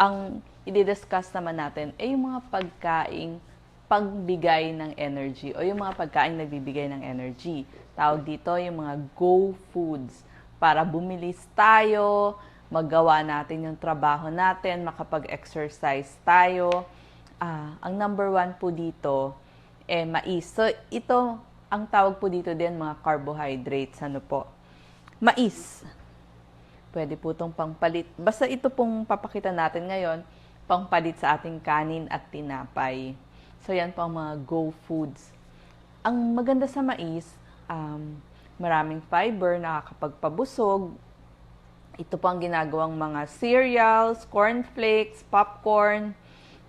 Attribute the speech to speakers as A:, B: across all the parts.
A: ang i-discuss naman natin ay yung mga pagkaing pagbigay ng energy o yung mga pagkain nagbibigay ng energy. Tawag dito yung mga go foods para bumilis tayo, magawa natin yung trabaho natin, makapag-exercise tayo. Ah, ang number one po dito, eh, mais. So, ito, ang tawag po dito din, mga carbohydrates. Ano po? Mais. Pwede po itong pangpalit. Basta ito pong papakita natin ngayon, pangpalit sa ating kanin at tinapay. So, yan po ang mga go foods. Ang maganda sa mais, um, maraming fiber, nakakapagpabusog. Ito po ang ginagawang mga cereals, cornflakes, popcorn.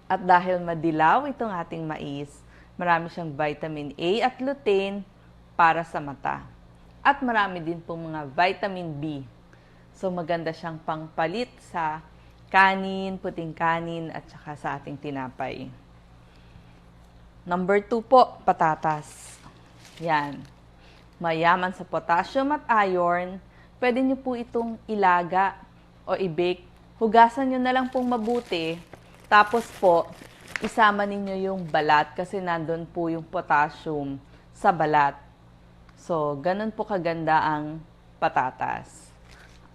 A: At dahil madilaw itong ating mais, marami siyang vitamin A at lutein para sa mata. At marami din pong mga vitamin B. So maganda siyang pangpalit sa kanin, puting kanin at saka sa ating tinapay. Number two po, patatas. Yan. Mayaman sa potassium at iron. Pwede nyo po itong ilaga o i-bake. Hugasan nyo na lang pong mabuti. Tapos po, isama ninyo yung balat kasi nandun po yung potassium sa balat. So, ganun po kaganda ang patatas.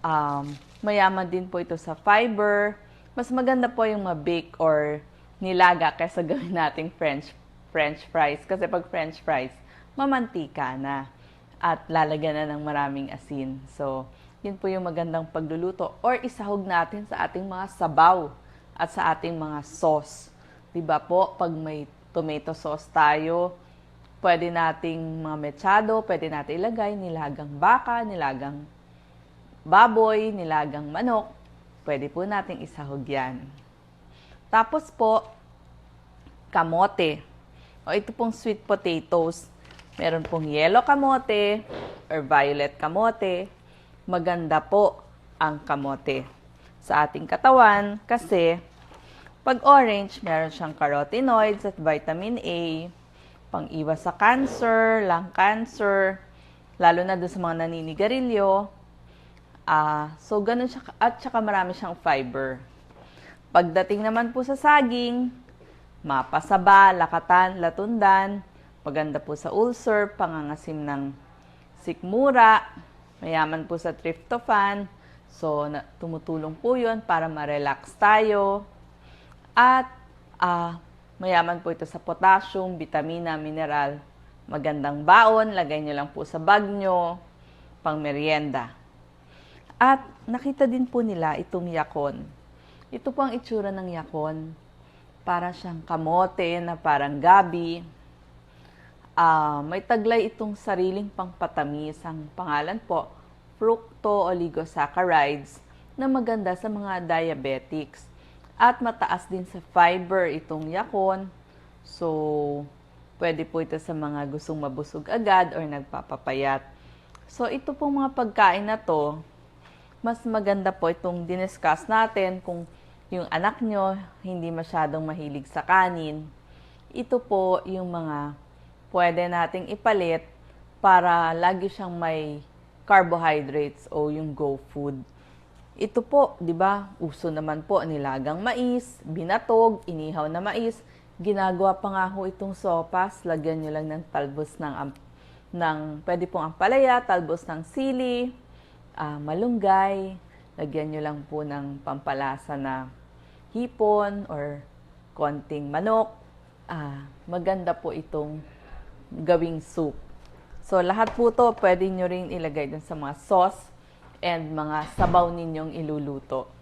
A: Um, mayaman din po ito sa fiber. Mas maganda po yung ma-bake or nilaga kaysa gawin nating French French fries. Kasi pag French fries, mamantika na. At lalagyan na ng maraming asin. So, yun po yung magandang pagluluto. Or isahog natin sa ating mga sabaw at sa ating mga sauce. 'Di ba po, pag may tomato sauce tayo, pwede nating mga mechado, pwede natin ilagay nilagang baka, nilagang baboy, nilagang manok. Pwede po nating isahog yan. Tapos po, kamote. O ito pong sweet potatoes. Meron pong yellow kamote or violet kamote. Maganda po ang kamote sa ating katawan kasi pag orange, meron siyang carotenoids at vitamin A, pang-iwas sa cancer, lung cancer, lalo na doon sa mga naninigarilyo. Ah, so ganun siya at saka marami siyang fiber. Pagdating naman po sa saging, mapasaba, lakatan, latundan, maganda po sa ulcer, pangangasim ng sikmura, mayaman po sa tryptophan, so na, tumutulong po yun para ma-relax tayo. At ah, mayaman po ito sa potassium, vitamina, mineral. Magandang baon, lagay nyo lang po sa bag nyo, pang merienda. At nakita din po nila itong yakon. Ito po ang itsura ng yakon. Para siyang kamote na parang gabi. Ah, may taglay itong sariling pangpatamis. Ang pangalan po, fructo-oligosaccharides na maganda sa mga diabetics. At mataas din sa fiber itong yakon. So, pwede po ito sa mga gustong mabusog agad or nagpapapayat. So, ito pong mga pagkain na to, mas maganda po itong diniscuss natin kung yung anak nyo hindi masyadong mahilig sa kanin. Ito po yung mga pwede nating ipalit para lagi siyang may carbohydrates o yung go food. Ito po, 'di ba? Uso naman po nilagang mais, binatog, inihaw na mais. Ginagawa pa nga ho itong sopas, lagyan niyo lang ng talbos ng ng pwede pong ampalaya, talbos ng sili, ah, malunggay, lagyan nyo lang po ng pampalasa na hipon or konting manok. Ah, maganda po itong gawing soup. So, lahat po to pwede nyo rin ilagay dun sa mga sauce and mga sabaw ninyong iluluto.